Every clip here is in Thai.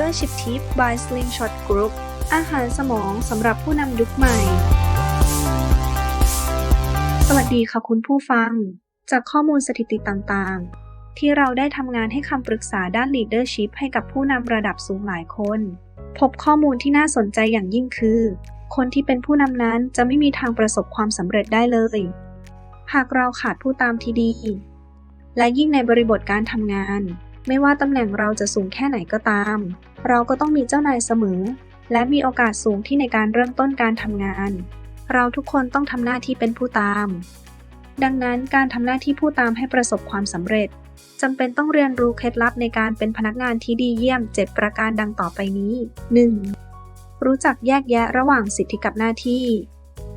Leadership Tip by Slingshot Group อาหารสมองสำหรับผู้นำยุคใหม่ สวัสดีค่ะคุณผู้ฟัง จากข้อมูลสถิติต่างๆ ที่เราได้ทำงานให้คำปรึกษาด้าน Leadership ให้กับผู้นำระดับสูงหลายคน พบข้อมูลที่น่าสนใจอย่างยิ่งคือ คนที่เป็นผู้นำนั้นจะไม่มีทางประสบความสำเร็จได้เลย หากเราขาดผู้ตามที่ดี และยิ่งในบริบทการทำงาน ไม่ว่าตำแหน่งเราจะสูงแค่ไหนก็ตาม เราก็ต้องมีเจ้านายเสมอ และมีโอกาสสูงที่ในการเริ่มต้นการทำงาน เราทุกคนต้องทำหน้าที่เป็นผู้ตาม ดังนั้นการทำหน้าที่ผู้ตามให้ประสบความสำเร็จจำเป็นต้องเรียนรู้เคล็ดลับในการเป็นพนักงานที่ดีเยี่ยม 7 ประการดังต่อไปนี้ 1. รู้จักแยกแยะระหว่างสิทธิกับหน้าที่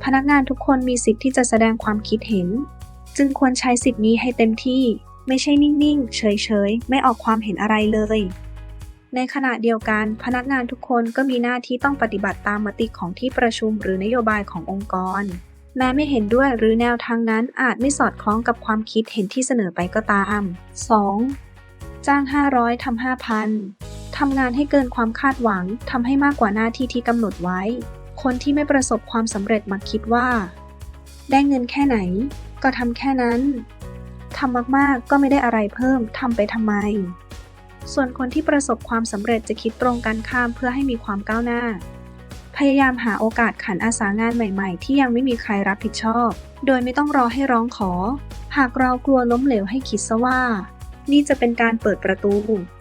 พนักงานทุกคนมีสิทธิ์ที่จะแสดงความคิดเห็น จึงควรใช้สิทธินี้ให้เต็มที่ ไม่ใช่นิ่งๆ เฉยๆ ไม่ออกความเห็นอะไรเลย ในขณะเดียวกันพนักงานทุกคนก็มีหน้าที่ต้องปฏิบัติตามมติของที่ประชุมหรือนโยบายขององค์กร แม้ไม่เห็นด้วยหรือแนวทางนั้นอาจไม่สอดคล้องกับความคิดเห็นที่เสนอไปก็ตาม 2. จ้าง 500ทำ5,000 ทำงานให้เกินความคาดหวังทำให้มากกว่าหน้าที่ที่กำหนดไว้ คนที่ไม่ประสบความสำเร็จมักคิดว่า ได้เงินแค่ไหน ก็ทำแค่นั้น ทำมากๆ ก็ไม่ได้อะไรเพิ่มทำไปทำไม ส่วนคนที่ประสบความสำเร็จจะคิดตรงกันข้ามเพื่อให้มีความก้าวหน้า พยายามหาโอกาสขันอาสางานใหม่ๆ ที่ยังไม่มีใครรับผิดชอบ โดยไม่ต้องรอให้ร้องขอ หากเรากลัวล้มเหลวให้คิดซะว่า นี่จะเป็นการเปิดประตู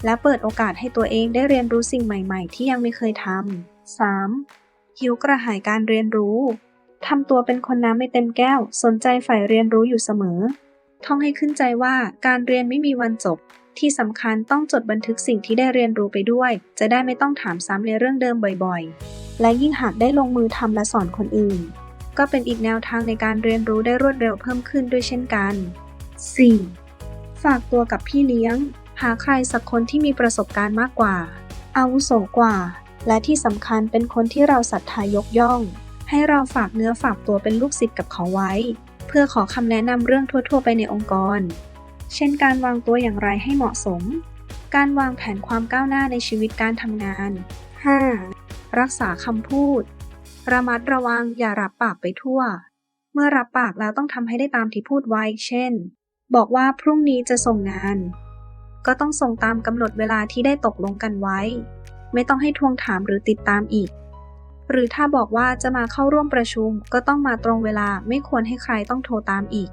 และเปิดโอกาสให้ตัวเองได้เรียนรู้สิ่งใหม่ ๆ ที่ยังไม่เคยทำ 3. หิวกระหายการเรียนรู้ทำตัวเป็นคนน้ำไม่เต็มแก้ว สนใจใฝ่เรียนรู้อยู่เสมอ ท่องให้ขึ้นใจว่าการเรียนไม่มีวันจบ ที่สำคัญต้องจดบันทึกสิ่งที่ได้เรียนรู้ไปด้วย จะได้ไม่ต้องถามซ้ำในเรื่องเดิมบ่อยๆ และยิ่งหากได้ลงมือทำและสอนคนอื่น ก็เป็นอีกแนวทางในการเรียนรู้ได้รวดเร็วเพิ่มขึ้นด้วยเช่นกัน 4. ฝากตัวกับพี่เลี้ยง หาใครสักคนที่มีประสบการณ์มากกว่า อาวุโสกว่า และที่สำคัญเป็นคนที่เราศรัทธายกย่อง ให้เราฝากเนื้อฝากตัวเป็นลูกศิษย์กับเขาไว้ เพื่อขอคำแนะนำเรื่องทั่ว ๆ ไปในองค์กร เช่นการวางตัวอย่างไรให้เหมาะสม การวางแผนความก้าวหน้าในชีวิตการทำงาน 5. รักษาคำพูด ระมัดระวังอย่ารับปากไปทั่ว เมื่อรับปากแล้วต้องทำให้ได้ตามที่พูดไว้ เช่น บอกว่าพรุ่งนี้จะส่งงาน ก็ต้องส่งตามกำหนดเวลาที่ได้ตกลงกันไว้ ไม่ต้องให้ทวงถามหรือติดตามอีก หรือถ้าบอกว่าจะมาเข้าร่วมประชุม ก็ต้องมาตรงเวลาไม่ควรให้ใครต้องโทรตามอีก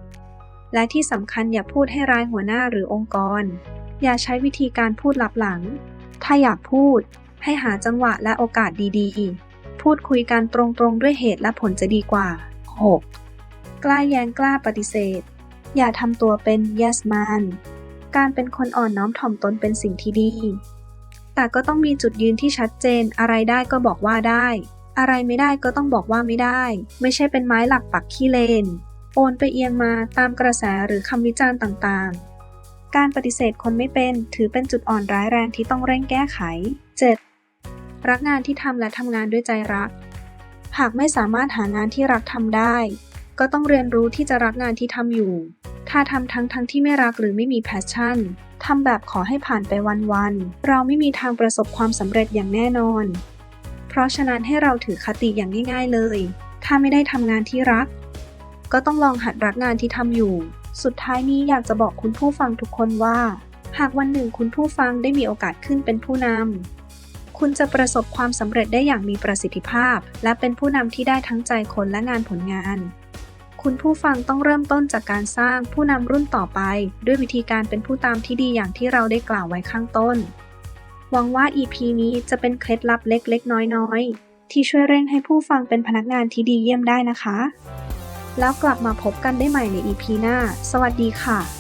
และที่สำคัญอย่าพูดให้ร้ายหัวหน้าหรือองค์กร อย่าใช้วิธีการพูดลับหลัง ถ้าอยากพูด ให้หาจังหวะและโอกาสดีๆพูดคุยกันตรงๆด้วยเหตุและผลจะดีกว่า 6. กล้าแย้งกล้าปฏิเสธ อย่าทำตัวเป็น yes man การเป็นคนอ่อนน้อมถ่อมตนเป็นสิ่งที่ดี แต่ก็ต้องมีจุดยืนที่ชัดเจน อะไรได้ก็บอกว่าได้ อะไรไม่ได้ก็ต้องบอกว่าไม่ได้ ไม่ใช่เป็นไม้หลักปักขี้เลน โอนไปเอียงมาตามกระแสหรือคำวิจารณ์ต่างๆ การปฏิเสธคนไม่เป็นถือเป็นจุดอ่อนร้ายแรงที่ต้องเร่งแก้ไข 7. รักงานที่ทำและทำงานด้วยใจรัก หากไม่สามารถหางานที่รักทำได้ ก็ต้องเรียนรู้ที่จะรักงานที่ทำอยู่ ถ้าทำทั้งทั้งที่ไม่รักหรือไม่มีแพชชั่นทำแบบขอให้ผ่านไปวันๆ เราไม่มีทางประสบความสำเร็จอย่างแน่นอน เพราะฉะนั้นให้เราถือคติอย่างง่ายๆเลย ถ้าไม่ได้ทำงานที่รัก ก็ต้องลองหัดรักงานที่ทำอยู่ สุดท้ายนี้อยากจะบอกคุณผู้ฟังทุกคนว่า หากวันหนึ่งคุณผู้ฟังได้มีโอกาสขึ้นเป็นผู้นำ คุณจะประสบความสำเร็จได้อย่างมีประสิทธิภาพ และเป็นผู้นำที่ได้ทั้งใจคนและงานผลงานคุณผู้ฟังต้องเริ่มต้นจากการสร้างผู้นำรุ่นต่อไป ด้วยวิธีการเป็นผู้ตามที่ดีอย่างที่เราได้กล่าวไว้ข้างต้น หวังว่า EP นี้จะเป็นเคล็ดลับเล็ก ๆ น้อย ๆ ที่ช่วยเร่งให้ผู้ฟังเป็นพนักงานที่ดีเยี่ยมได้นะคะ แล้วกลับมาพบกันได้ใหม่ใน EP หน้า สวัสดีค่ะ